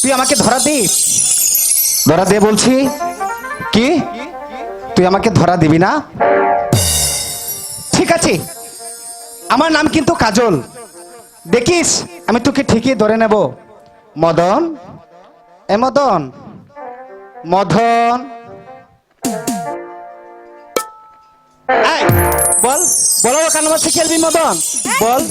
তুই আমাকে ধরা দিস? ধরা দে বলছি কি? তুই আমাকে ধরা দিবি না? ঠিক আছে। আমার নাম কিন্তু কাজল। দেখিস আমি তোকে ঠিকই ধরে নেব। মদন? এ মদন? মদন? বল বলো কেন মাসে খেলবি মদন? বল।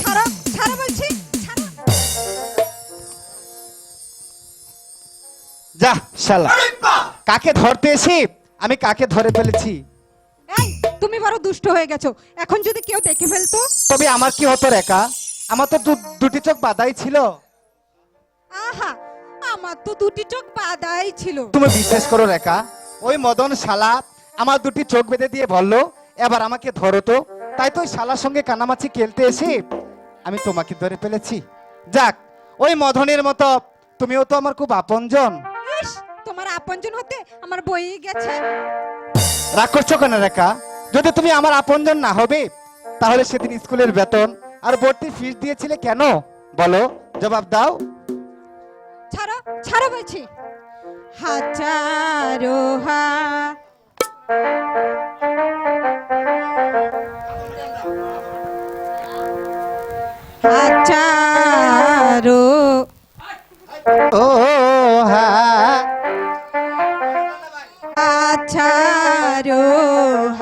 যা শালা। কাকে ধরতে এসে আমি কাকে ধরে ফেলেছি? এই তুমি বড় দুষ্ট হয়ে গেছো। এখন যদি কেউ দেখে ফেলতো? তবে আমার কি হতো রেখা? আমার তো দুটি চোখ বাদাই ছিল। আহা আমার তো দুটি চোখ বাদাই ছিল। তুমি বিশ্বাস করো রেখা ওই মদন শালা আমার দুটি চোখ বেঁধে দিয়ে বলল এবার আমাকে ধরো তো। তাই তো শালার সঙ্গে কানামাছি খেলতে এসে আমি তোমাকে ধরে ফেলেছি। যাক ওই মদনের মতো তুমিও তো আমার খুব আপনজন। ইস তোমার আপনজন হতে আমার বই গেছে। রাগ করছ কেন রেখা? যদি তুমি আমার আপনজন না হবে তাহলে সেদিন স্কুলের বেতন আর ভর্তি ফিস দিয়েছিলে কেন? বলো জবাব দাও। ছাড়ো ছাড়ো বলছি। হাজারো হা। হাজারো। ও হ্যাঁ Radio. Radio.